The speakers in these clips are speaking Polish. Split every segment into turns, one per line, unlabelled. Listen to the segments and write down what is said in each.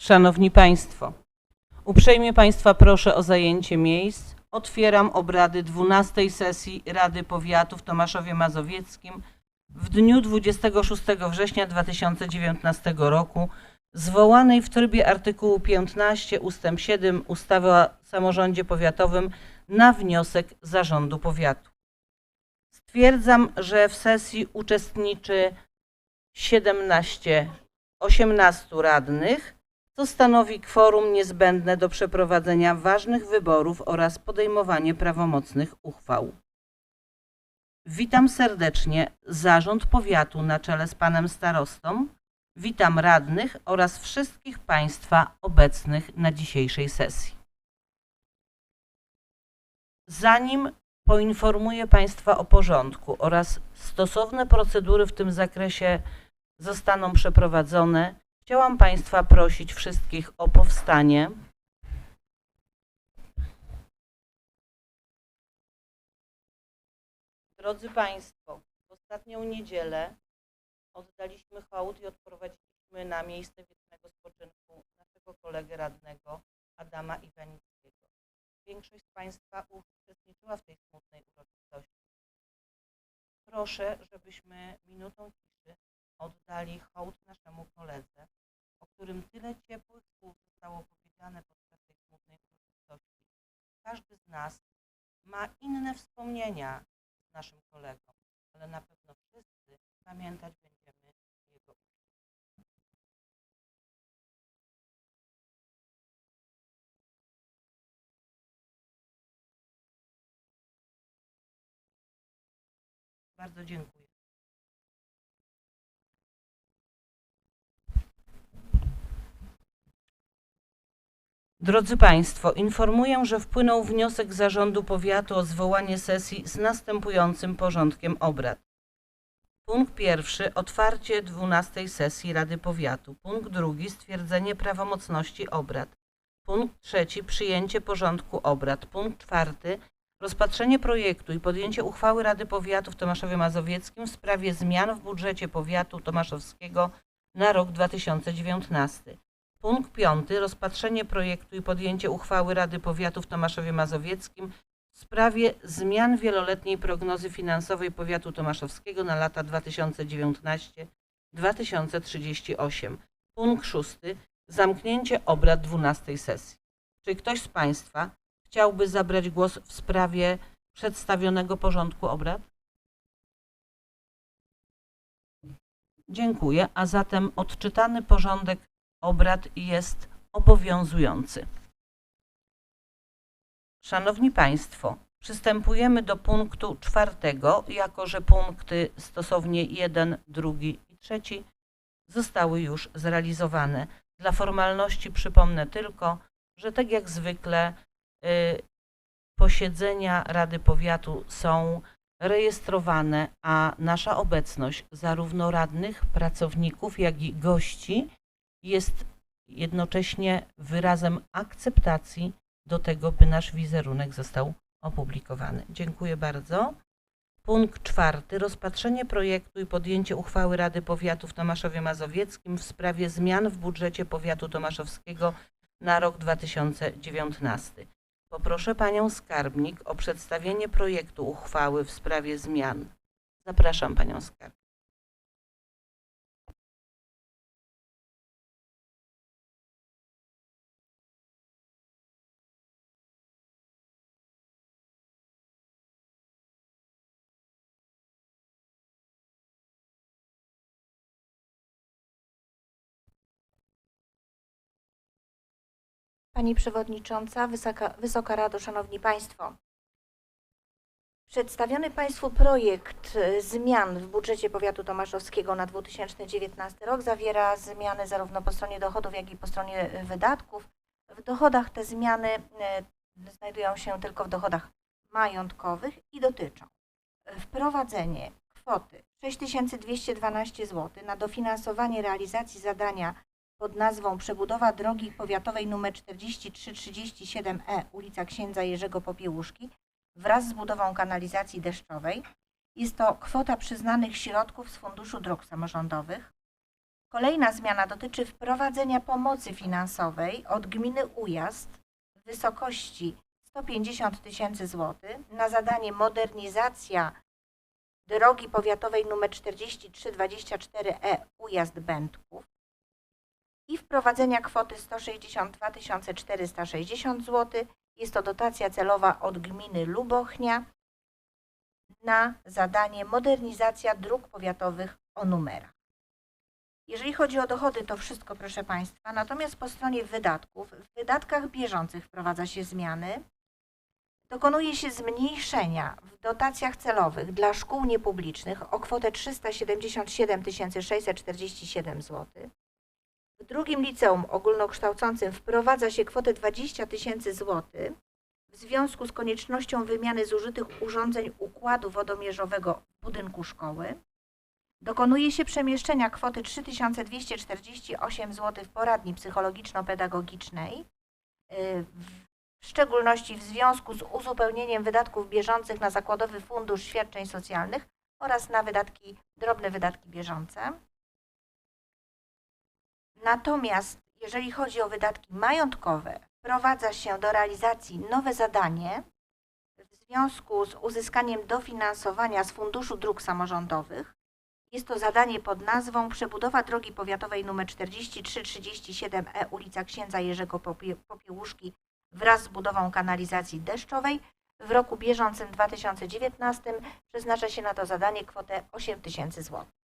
Szanowni Państwo, uprzejmie Państwa proszę o zajęcie miejsc. Otwieram obrady 12 sesji Rady Powiatu w Tomaszowie Mazowieckim w dniu 26 września 2019 roku, zwołanej w trybie artykułu 15 ust. 7 ustawy o samorządzie powiatowym na wniosek Zarządu Powiatu. Stwierdzam, że w sesji uczestniczy 17, 18 radnych, co stanowi kworum niezbędne do przeprowadzenia ważnych wyborów oraz podejmowanie prawomocnych uchwał. Witam serdecznie Zarząd Powiatu na czele z Panem Starostą. Witam radnych oraz wszystkich Państwa obecnych na dzisiejszej sesji. Zanim poinformuję Państwa o porządku oraz stosowne procedury w tym zakresie zostaną przeprowadzone, chciałam Państwa prosić wszystkich o powstanie. Drodzy Państwo, w ostatnią niedzielę oddaliśmy hołd i odprowadziliśmy na miejsce wiecznego spoczynku naszego kolegę radnego Adama Iwanickiego. Większość z Państwa uczestniczyła w tej smutnej uroczystości. Proszę, żebyśmy minutą ciszy oddali hołd naszemu koledze, o którym tyle ciepłych słów zostało powiedziane podczas tej smutnej uroczystości. Każdy z nas ma inne wspomnienia z naszym kolegą, ale na pewno wszyscy pamiętać będziemy jego. Bardzo dziękuję. Drodzy Państwo, informuję, że wpłynął wniosek Zarządu Powiatu o zwołanie sesji z następującym porządkiem obrad. Punkt pierwszy otwarcie 12 sesji Rady Powiatu. Punkt drugi stwierdzenie prawomocności obrad. Punkt trzeci przyjęcie porządku obrad. Punkt czwarty rozpatrzenie projektu i podjęcie uchwały Rady Powiatu w Tomaszowie Mazowieckim w sprawie zmian w budżecie powiatu tomaszowskiego na rok 2019. Punkt piąty. Rozpatrzenie projektu i podjęcie uchwały Rady Powiatu w Tomaszowie Mazowieckim w sprawie zmian wieloletniej prognozy finansowej powiatu tomaszowskiego na lata 2019-2038. Punkt szósty. Zamknięcie obrad 12 sesji. Czy ktoś z Państwa chciałby zabrać głos w sprawie przedstawionego porządku obrad? Dziękuję, a zatem odczytany porządek obrad jest obowiązujący. Szanowni Państwo, przystępujemy do punktu czwartego, jako że punkty stosownie jeden, drugi i trzeci zostały już zrealizowane. Dla formalności przypomnę tylko, że tak jak zwykle y, posiedzenia Rady Powiatu są rejestrowane, a nasza obecność zarówno radnych, pracowników, jak i gości jest jednocześnie wyrazem akceptacji do tego, by nasz wizerunek został opublikowany. Dziękuję bardzo. Punkt czwarty. Rozpatrzenie projektu i podjęcie uchwały Rady Powiatu w Tomaszowie Mazowieckim w sprawie zmian w budżecie powiatu tomaszowskiego na rok 2019. Poproszę panią skarbnik o przedstawienie projektu uchwały w sprawie zmian. Zapraszam panią skarbnik.
Pani Przewodnicząca, Wysoka, Wysoka Rado, Szanowni Państwo. Przedstawiony Państwu projekt e, zmian w budżecie powiatu tomaszowskiego na 2019 rok zawiera zmiany zarówno po stronie dochodów, jak i po stronie e, wydatków. W dochodach te zmiany e, znajdują się tylko w dochodach majątkowych i dotyczą wprowadzenie kwoty 6212 zł na dofinansowanie realizacji zadania pod nazwą Przebudowa drogi powiatowej nr 4337E E, ulica Księdza Jerzego Popiełuszki wraz z budową kanalizacji deszczowej. Jest to kwota przyznanych środków z Funduszu Dróg Samorządowych. Kolejna zmiana dotyczy wprowadzenia pomocy finansowej od gminy Ujazd w wysokości 150 tysięcy złotych na zadanie modernizacja drogi powiatowej nr 4324E Ujazd Będków i wprowadzenia kwoty 162 460 zł. Jest to dotacja celowa od gminy Lubochnia na zadanie modernizacja dróg powiatowych o numerach. Jeżeli chodzi o dochody, to wszystko, proszę Państwa. Natomiast po stronie wydatków, w wydatkach bieżących wprowadza się zmiany. Dokonuje się zmniejszenia w dotacjach celowych dla szkół niepublicznych o kwotę 377 647 zł. W drugim liceum ogólnokształcącym wprowadza się kwotę 20 tysięcy złotych w związku z koniecznością wymiany zużytych urządzeń układu wodomierzowego w budynku szkoły. Dokonuje się przemieszczenia kwoty 3248 zł w poradni psychologiczno-pedagogicznej, y, w szczególności w związku z uzupełnieniem wydatków bieżących na Zakładowy Fundusz Świadczeń Socjalnych oraz na wydatki, drobne wydatki bieżące. Natomiast jeżeli chodzi o wydatki majątkowe, wprowadza się do realizacji nowe zadanie w związku z uzyskaniem dofinansowania z Funduszu Dróg Samorządowych. Jest to zadanie pod nazwą Przebudowa drogi powiatowej nr 4337E ulica Księdza Jerzego Popie- Popiełuszki wraz z budową kanalizacji deszczowej. W roku bieżącym 2019 przeznacza się na to zadanie kwotę 8 tysięcy złotych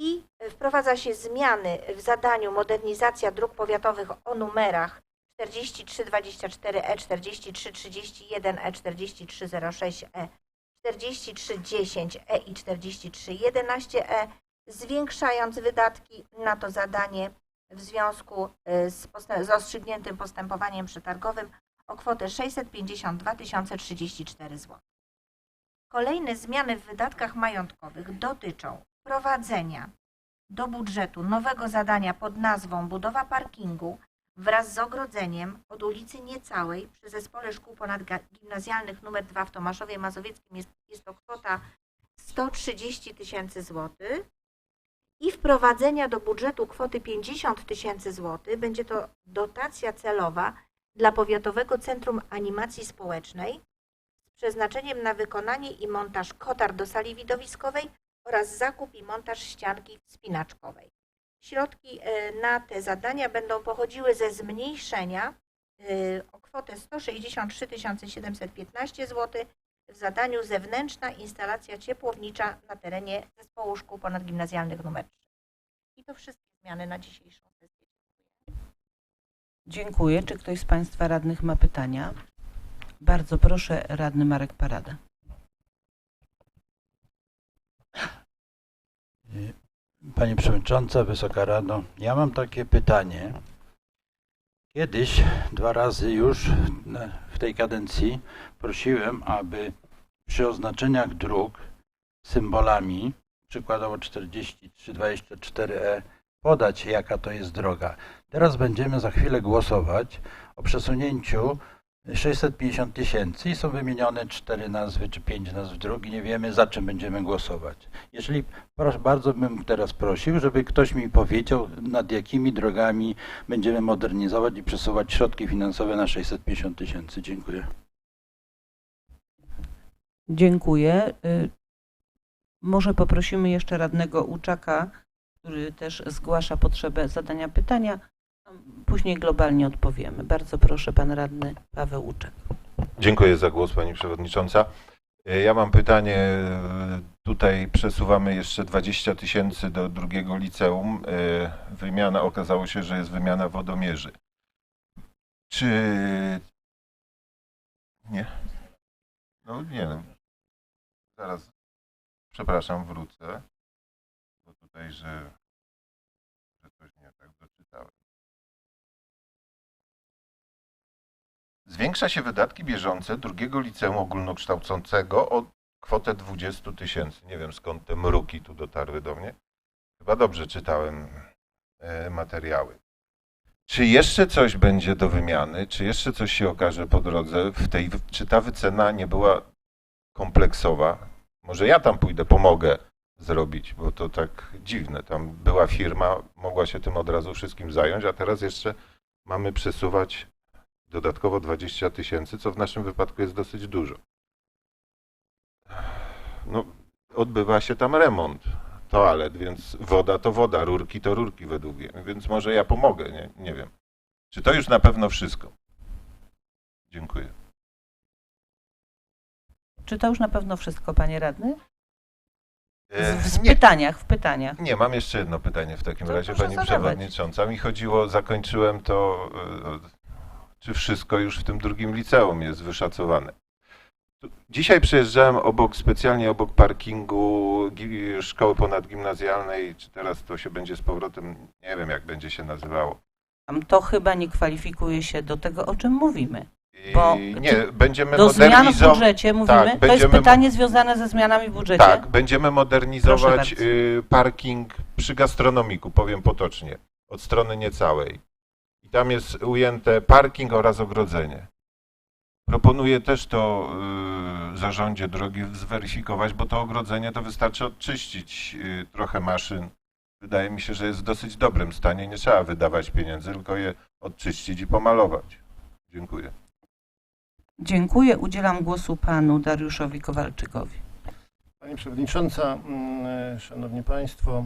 i wprowadza się zmiany w zadaniu modernizacja dróg powiatowych o numerach E 4324E, 4331E, 4306E, 4310E i 4311E, zwiększając wydatki na to zadanie w związku y, z, z rozstrzygniętym postępowaniem przetargowym o kwotę 652 034 zł. Kolejne zmiany w wydatkach majątkowych dotyczą wprowadzenia do budżetu nowego zadania pod nazwą budowa parkingu wraz z ogrodzeniem od ulicy Niecałej przy Zespole Szkół Ponadgimnazjalnych nr 2 w Tomaszowie Mazowieckim jest, jest to kwota 130 tysięcy złotych i wprowadzenia do budżetu kwoty 50 tysięcy złotych. Będzie to dotacja celowa dla Powiatowego Centrum Animacji Społecznej z przeznaczeniem na wykonanie i montaż kotar do sali widowiskowej oraz zakup i montaż ścianki wspinaczkowej. Środki e, na te zadania będą pochodziły ze zmniejszenia e, o kwotę 163 715 zł w zadaniu zewnętrzna instalacja ciepłownicza na terenie zespołu szkół ponadgimnazjalnych nr 3. I to wszystkie zmiany na dzisiejszą sesję.
Dziękuję. Czy ktoś z Państwa radnych ma pytania? Bardzo proszę, radny Marek Parada.
Pani Przewodnicząca, Wysoka Rado, ja mam takie pytanie. Kiedyś, dwa razy już w tej kadencji prosiłem, aby przy oznaczeniach dróg symbolami, przykładowo 4324E, podać jaka to jest droga. Teraz będziemy za chwilę głosować o przesunięciu 650 tysięcy i są wymienione cztery nazwy czy pięć nazw dróg i nie wiemy za czym będziemy głosować. Jeżeli Proszę, bardzo bym teraz prosił, żeby ktoś mi powiedział, nad jakimi drogami będziemy modernizować i przesuwać środki finansowe na 650 tysięcy. Dziękuję.
Dziękuję. Y, Może poprosimy jeszcze radnego Uczaka, który też zgłasza potrzebę zadania pytania. Później globalnie odpowiemy. Bardzo proszę, pan radny Paweł Uczek.
Dziękuję za głos, Pani Przewodnicząca. E, Ja mam pytanie. e, Tutaj przesuwamy jeszcze 20 tysięcy do drugiego liceum. E, Wymiana, okazało się, że jest wymiana wodomierzy. Czy... Nie? No nie no. Zaraz, przepraszam, wrócę. Bo tutaj, że Zwiększa się wydatki bieżące drugiego liceum ogólnokształcącego o kwotę 20 tysięcy. Nie wiem skąd te mruki tu dotarły do mnie. Chyba dobrze czytałem e, materiały. Czy jeszcze coś będzie do wymiany? Czy jeszcze coś się okaże po drodze? W tej, czy ta wycena nie była kompleksowa? Może ja tam pójdę, pomogę zrobić, bo to tak dziwne. Tam była firma, mogła się tym od razu wszystkim zająć, a teraz jeszcze mamy przesuwać dodatkowo 20 tysięcy, co w naszym wypadku jest dosyć dużo. No, odbywa się tam remont toalet, więc woda to woda, rurki to rurki według mnie, więc może ja pomogę, nie, nie wiem. Czy to już na pewno wszystko? Dziękuję.
Czy to już na pewno wszystko, panie radny?
E,
W, w
nie,
pytaniach, w pytaniach.
nie, mam jeszcze jedno pytanie w takim
To
razie, pani
zadawać.
przewodnicząca. Mi chodziło, zakończyłem to, e, czy wszystko już w tym drugim liceum jest wyszacowane. Dzisiaj przejeżdżałem obok, specjalnie obok parkingu szkoły ponadgimnazjalnej, czy teraz to się będzie z powrotem, nie wiem jak będzie się nazywało.
To chyba nie kwalifikuje się do tego, o czym mówimy. Bo
nie, będziemy
Do zmian w budżecie mówimy?
tak,
to jest
będziemy
pytanie związane ze zmianami w budżecie?
Tak, będziemy modernizować y, parking przy gastronomiku, powiem potocznie, od strony niecałej. I tam jest ujęte parking oraz ogrodzenie. Proponuję też to y, zarządzie drogi zweryfikować, bo to ogrodzenie to wystarczy odczyścić y, trochę maszyn. Wydaje mi się, że jest w dosyć dobrym stanie. Nie trzeba wydawać pieniędzy, tylko je odczyścić i pomalować. Dziękuję.
Dziękuję. Udzielam głosu panu Dariuszowi Kowalczykowi.
Pani Przewodnicząca, mm, Szanowni Państwo,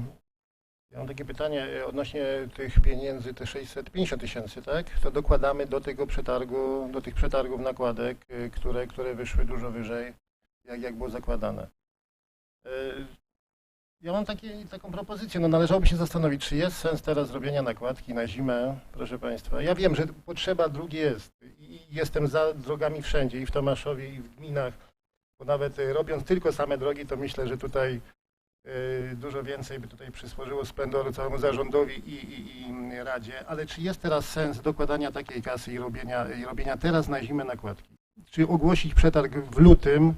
mam takie pytanie e, odnośnie tych pieniędzy, te 650 tysięcy, tak? To dokładamy do tego przetargu, do tych przetargów nakładek, e, które, które wyszły dużo wyżej, jak, jak było zakładane. E, Ja mam taką propozycję, no należałoby się zastanowić, czy jest sens teraz robienia nakładki na zimę, proszę Państwa. Ja wiem, że potrzeba dróg jest i jestem za drogami wszędzie, i w Tomaszowie, i w gminach, bo nawet robiąc tylko same drogi, to myślę, że tutaj dużo więcej by tutaj przysporzyło splendoru całemu zarządowi i, i, i Radzie. Ale czy jest teraz sens dokładania takiej kasy i robienia, i robienia teraz na zimę nakładki? Czy ogłosić przetarg w lutym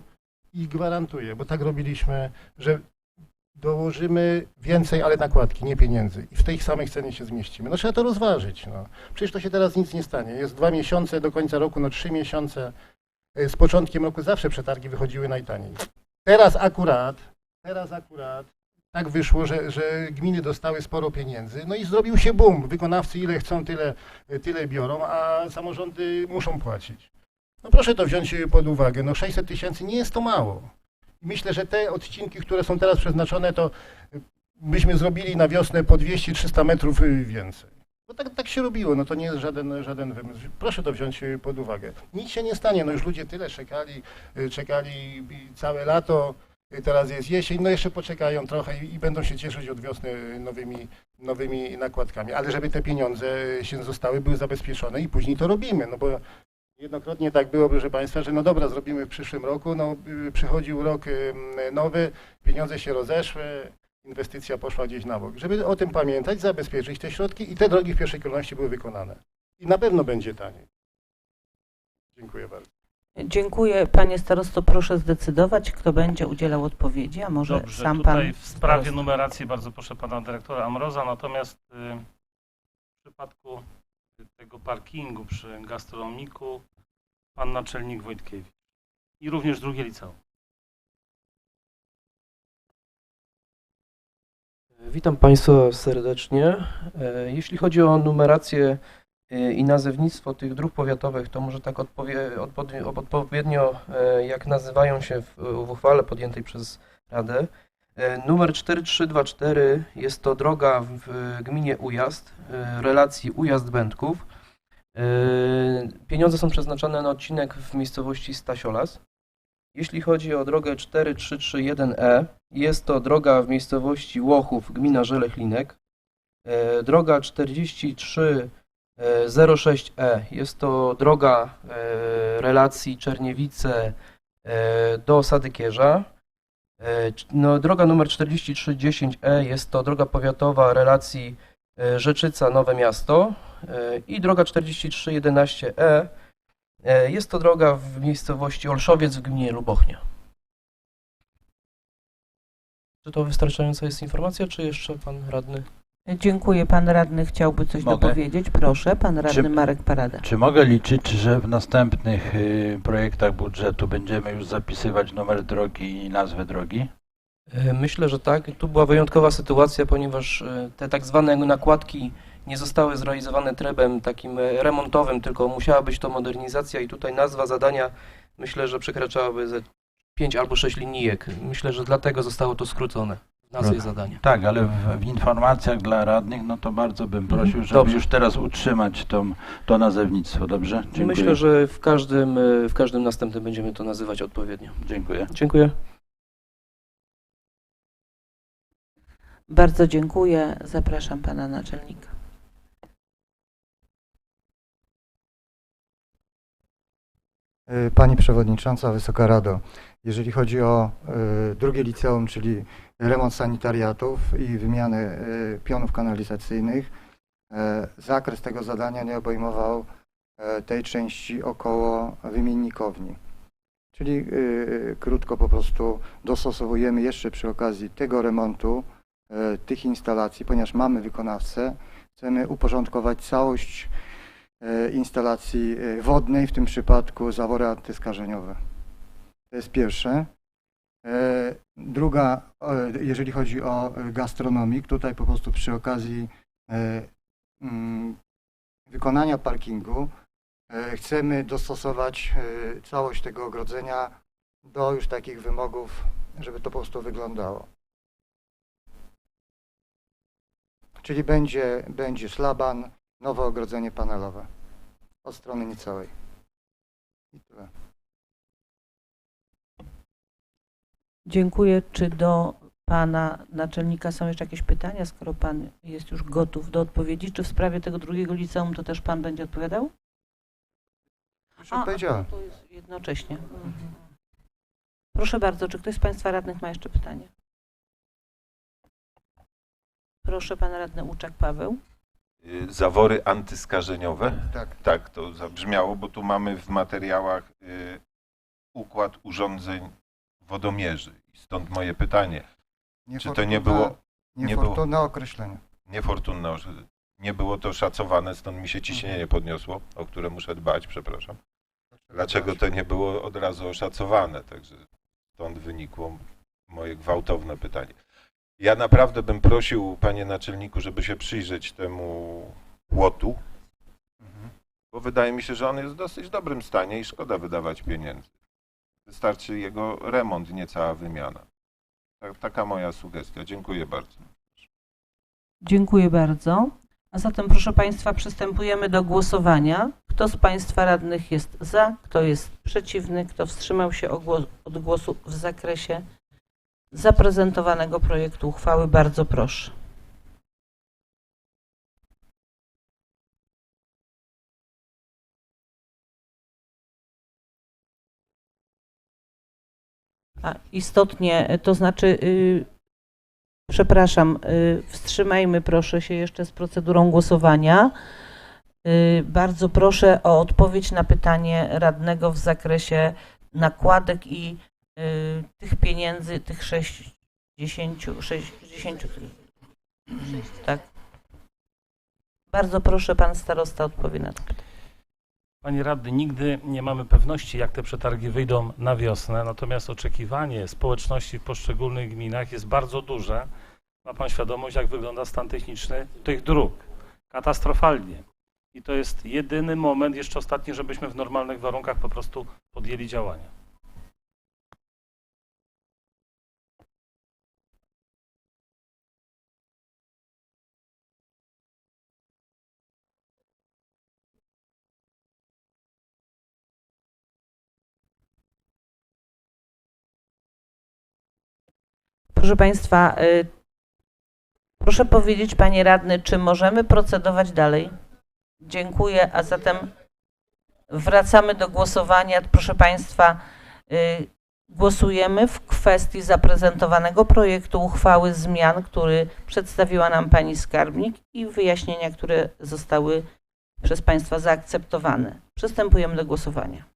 i gwarantuję, bo tak robiliśmy, że dołożymy więcej, ale nakładki, nie pieniędzy. I w tej samej cenie się zmieścimy. No trzeba to rozważyć. No. Przecież to się teraz nic nie stanie. Jest dwa miesiące do końca roku, no trzy miesiące. Y, Z początkiem roku zawsze przetargi wychodziły najtaniej. Teraz akurat, teraz akurat tak wyszło, że, że gminy dostały sporo pieniędzy, no i zrobił się boom. Wykonawcy ile chcą, tyle, tyle biorą, a samorządy muszą płacić. No proszę to wziąć pod uwagę. No 600 tysięcy nie jest to mało. Myślę, że te odcinki, które są teraz przeznaczone, to byśmy zrobili na wiosnę po 200-300 metrów więcej. Bo tak, tak się robiło, no to nie jest żaden, żaden wymysł. Proszę to wziąć pod uwagę. Nic się nie stanie, no już ludzie tyle czekali, czekali całe lato, teraz jest jesień, no jeszcze poczekają trochę i, i będą się cieszyć od wiosny y, nowymi, nowymi nakładkami. Ale żeby te pieniądze się zostały, były zabezpieczone i później to robimy, no bo Jednokrotnie tak było, proszę Państwa, że no dobra, zrobimy w przyszłym roku, no y, przychodził rok y, nowy, pieniądze się rozeszły, inwestycja poszła gdzieś na bok. Żeby o tym pamiętać, zabezpieczyć te środki i te drogi w pierwszej kolejności były wykonane. I na pewno będzie taniej. Dziękuję bardzo.
Dziękuję. Panie starosto, proszę zdecydować, kto będzie udzielał odpowiedzi, a może
Dobrze,
sam
tutaj
pan
w sprawie
starosta.
numeracji bardzo proszę pana dyrektora Amroza, natomiast y, w przypadku tego parkingu przy gastronomiku pan naczelnik Wojtkiewicz i również drugie liceum.
Witam Państwa serdecznie. E, Jeśli chodzi o numerację Y, i nazewnictwo tych dróg powiatowych, to może tak odpowiednio, y, jak nazywają się w, y, w uchwale podjętej przez Radę. Numer 4324 jest to droga w gminie Ujazd, relacji Ujazd-Będków. Pieniądze są przeznaczone na odcinek w miejscowości Stasiolas. Jeśli chodzi o drogę 4331E, jest to droga w miejscowości Łochów, gmina Żelechlinek. Droga 43 06E. E. Jest to droga e, relacji Czerniewice e, do Sadykierza. No, droga numer 4310E jest to droga powiatowa relacji Rzeczyca Nowe Miasto i droga 4311E jest to droga w miejscowości Olszowiec w gminie Lubochnia. Czy to wystarczająca jest informacja, czy jeszcze pan radny?
Dziękuję. Pan radny chciałby coś
Mogę?
dopowiedzieć. Proszę, pan radny
Czy-
Marek Parada.
Czy mogę liczyć, że w następnych y, projektach budżetu będziemy już zapisywać numer drogi i nazwę drogi?
E, Myślę, że tak. Tu była wyjątkowa sytuacja, ponieważ e, te tak zwane nakładki nie zostały zrealizowane trybem takim e, remontowym, tylko musiała być to modernizacja i tutaj nazwa zadania myślę, że przekraczałaby ze 5 albo 6 linijek. Myślę, że dlatego zostało to skrócone w nazwie
Dobra.
zadania.
Tak, ale w, w informacjach dla radnych, no to bardzo bym prosił, żeby
Dobrze.
już teraz utrzymać tą, to nazewnictwo, dobrze? Dziękuję.
Myślę, że w każdym, e, w każdym następnym będziemy to nazywać odpowiednio.
Dziękuję.
Dziękuję.
Bardzo dziękuję. Zapraszam pana naczelnika.
Pani Przewodnicząca, Wysoka Rado, jeżeli chodzi o y, drugie liceum, czyli remont sanitariatów i wymianę y, pionów kanalizacyjnych, y, zakres tego zadania nie obejmował y, tej części około wymiennikowni. Czyli y, krótko po prostu dostosowujemy jeszcze przy okazji tego remontu y, tych instalacji, ponieważ mamy wykonawcę, chcemy uporządkować całość instalacji e, wodnej, w tym przypadku zawory antyskażeniowe. To jest pierwsze. E, Druga, e, jeżeli chodzi o e, gastronomik, tutaj po prostu przy okazji e, mm, wykonania parkingu e, chcemy dostosować e, całość tego ogrodzenia do już takich wymogów, żeby to po prostu wyglądało. Czyli będzie, będzie szlaban, nowe ogrodzenie panelowe od strony niecałej. I tyle.
Dziękuję. Czy do pana naczelnika są jeszcze jakieś pytania, skoro pan jest już gotów do odpowiedzi? Czy w sprawie tego drugiego liceum to też pan będzie odpowiadał?
Już odpowiedziałem.
to jest jednocześnie. Proszę bardzo, czy ktoś z państwa radnych ma jeszcze pytanie? Proszę, pan radny Łuczak Paweł.
Y, Zawory antyskażeniowe?
Tak.
Tak, to zabrzmiało, bo tu mamy w materiałach y, układ urządzeń wodomierzy. Stąd moje pytanie. Czy to nie było nie było-
Niefortunne określenie.
niefortunne, nie było to szacowane, stąd mi się ciśnienie podniosło, o które muszę dbać, przepraszam. Dlaczego to nie było od razu oszacowane? Także stąd wynikło moje gwałtowne pytanie. Ja naprawdę bym prosił, panie naczelniku, żeby się przyjrzeć temu płotu,
Mhm.
bo wydaje mi się, że on jest w dosyć dobrym stanie i szkoda wydawać pieniędzy. Wystarczy jego remont, nie cała wymiana. Tak, taka moja sugestia. Dziękuję bardzo.
Dziękuję bardzo. A zatem, proszę Państwa, przystępujemy do głosowania. Kto z Państwa radnych jest za, kto jest przeciwny, kto wstrzymał się od głosu w zakresie zaprezentowanego projektu uchwały? Bardzo proszę. A istotnie, to znaczy, y, przepraszam, y, wstrzymajmy proszę się jeszcze z procedurą głosowania. Y, Bardzo proszę o odpowiedź na pytanie radnego w zakresie nakładek i y, tych pieniędzy, tych 60, 60, tak. Bardzo proszę, pan starosta odpowie na to pytanie.
Panie radny, nigdy nie mamy pewności, jak te przetargi wyjdą na wiosnę, natomiast oczekiwanie społeczności w poszczególnych gminach jest bardzo duże. Ma pan świadomość, jak wygląda stan techniczny tych dróg? Katastrofalnie. I to jest jedyny moment, jeszcze ostatni, żebyśmy w normalnych warunkach po prostu podjęli działania.
Proszę Państwa, y, proszę powiedzieć, Panie Radny, czy możemy procedować dalej? Dziękuję, a zatem wracamy do głosowania. Proszę Państwa, y, głosujemy w kwestii zaprezentowanego projektu uchwały zmian, który przedstawiła nam Pani Skarbnik i wyjaśnienia, które zostały przez Państwa zaakceptowane. Przystępujemy do głosowania.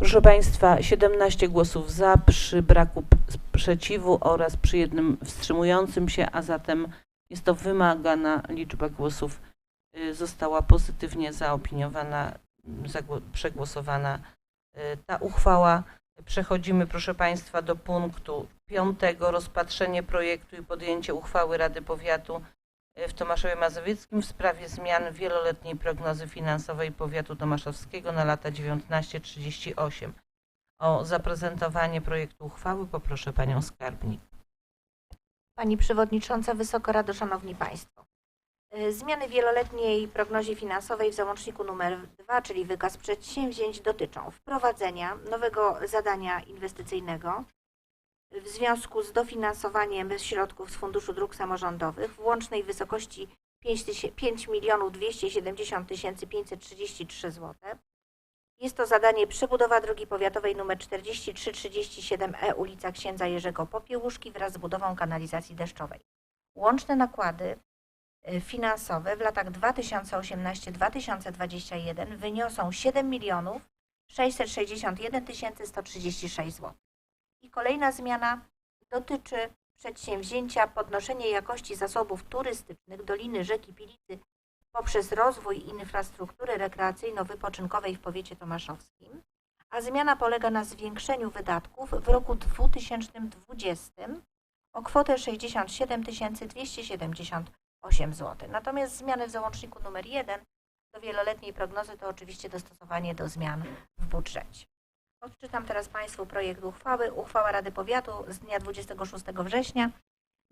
Proszę Państwa, 17 głosów za przy braku sprzeciwu oraz przy jednym wstrzymującym się, a zatem jest to wymagana liczba głosów. y, Została pozytywnie zaopiniowana, przegłosowana y, ta uchwała. Przechodzimy, proszę Państwa, do punktu piątego. Rozpatrzenie projektu i podjęcie uchwały Rady Powiatu w Tomaszowie Mazowieckim w sprawie zmian wieloletniej prognozy finansowej powiatu tomaszowskiego na lata 1938. O zaprezentowanie projektu uchwały poproszę Panią Skarbnik.
Pani Przewodnicząca, Wysoka Rado, Szanowni Państwo. Y, Zmiany wieloletniej prognozie finansowej w załączniku nr 2, czyli wykaz przedsięwzięć, dotyczą wprowadzenia nowego zadania inwestycyjnego w związku z dofinansowaniem środków z Funduszu Dróg Samorządowych w łącznej wysokości 5 tysię- 5 milionów 270 tysięcy 533 zł. Jest to zadanie przebudowa drogi powiatowej nr 4337E E, ulica Księdza Jerzego Popiełuszki wraz z budową kanalizacji deszczowej. Łączne nakłady y, finansowe w latach 2018-2021 wyniosą 7 milionów 661 136 zł. I kolejna zmiana dotyczy przedsięwzięcia podnoszenie jakości zasobów turystycznych Doliny Rzeki Pilicy poprzez rozwój infrastruktury rekreacyjno-wypoczynkowej w powiecie tomaszowskim, a zmiana polega na zwiększeniu wydatków w roku 2020 o kwotę 67 278 zł. Natomiast zmiany w załączniku nr 1 do wieloletniej prognozy to oczywiście dostosowanie do zmian w budżecie. Odczytam teraz Państwu projekt uchwały. Uchwała Rady Powiatu z dnia 26 września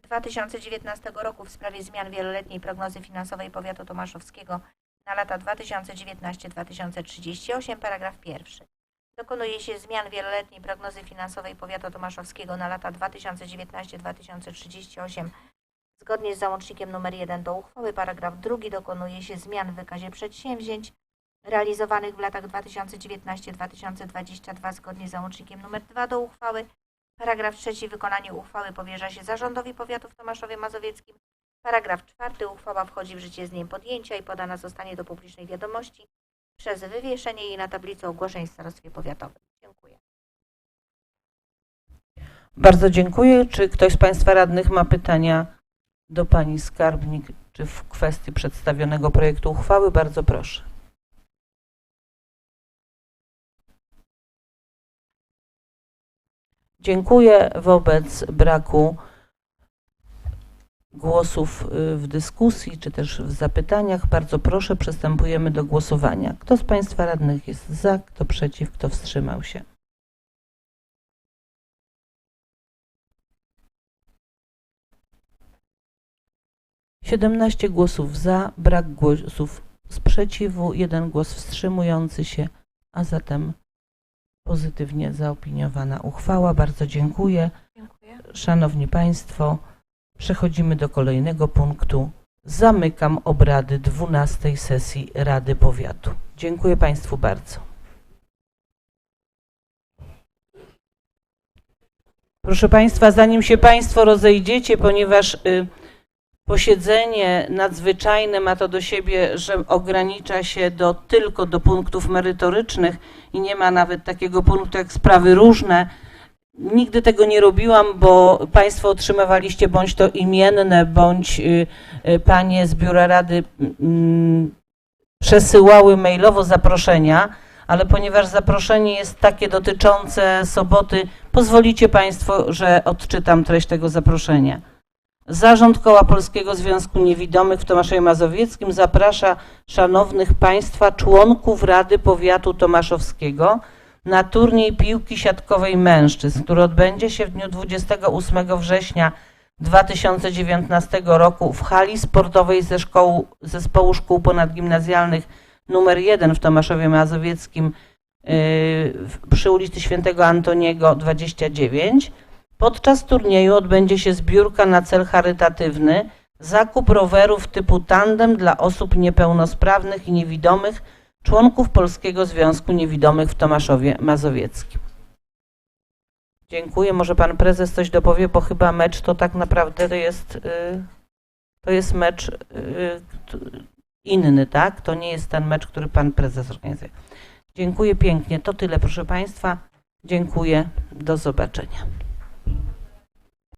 2019 roku w sprawie zmian wieloletniej prognozy finansowej powiatu tomaszowskiego na lata 2019-2038, paragraf pierwszy. Dokonuje się zmian wieloletniej prognozy finansowej powiatu tomaszowskiego na lata 2019-2038 zgodnie z załącznikiem nr 1 do uchwały. Paragraf drugi dokonuje się zmian w wykazie przedsięwzięć realizowanych w latach 2019-2022 zgodnie z załącznikiem nr 2 do uchwały. Paragraf trzeci. Wykonanie uchwały powierza się zarządowi powiatu w Tomaszowie Mazowieckim. Paragraf czwarty. Uchwała wchodzi w życie z dniem podjęcia i podana zostanie do publicznej wiadomości przez wywieszenie jej na tablicy ogłoszeń w starostwie powiatowym. Dziękuję.
Bardzo dziękuję. Czy ktoś z Państwa radnych ma pytania do Pani Skarbnik, czy w kwestii przedstawionego projektu uchwały? Bardzo proszę. Dziękuję. Wobec braku głosów y, w dyskusji, czy też w zapytaniach, bardzo proszę, przystępujemy do głosowania. Kto z Państwa radnych jest za, kto przeciw, kto wstrzymał się? Siedemnaście głosów za, brak głosów sprzeciwu, jeden głos wstrzymujący się, a zatem pozytywnie zaopiniowana uchwała. Bardzo dziękuję.
Dziękuję.
Szanowni Państwo, przechodzimy do kolejnego punktu. Zamykam obrady 12 sesji Rady Powiatu. Dziękuję Państwu bardzo. Proszę Państwa, zanim się Państwo rozejdziecie, ponieważ y, posiedzenie nadzwyczajne ma to do siebie, że ogranicza się do, tylko do punktów merytorycznych i nie ma nawet takiego punktu jak sprawy różne, Nigdy tego nie robiłam, bo Państwo otrzymywaliście bądź to imienne, bądź y, y, Panie z Biura Rady mm, przesyłały mailowo zaproszenia, ale ponieważ zaproszenie jest takie dotyczące soboty, pozwolicie Państwo, że odczytam treść tego zaproszenia. Zarząd Koła Polskiego Związku Niewidomych w Tomaszowie Mazowieckim zaprasza szanownych Państwa członków Rady Powiatu Tomaszowskiego na turniej piłki siatkowej mężczyzn, który odbędzie się w dniu 28 września 2019 roku w hali sportowej ze szkoły, Zespołu Szkół Ponadgimnazjalnych nr 1 w Tomaszowie Mazowieckim yy, przy ulicy Świętego Antoniego 29. Podczas turnieju odbędzie się zbiórka na cel charytatywny, zakup rowerów typu tandem dla osób niepełnosprawnych i niewidomych, członków Polskiego Związku Niewidomych w Tomaszowie Mazowieckim. Dziękuję. Może pan prezes coś dopowie, bo chyba mecz to tak naprawdę to jest, y, to jest mecz y, inny, tak? To nie jest ten mecz, który pan prezes organizuje. Dziękuję pięknie. To tyle, proszę Państwa. Dziękuję. Do zobaczenia.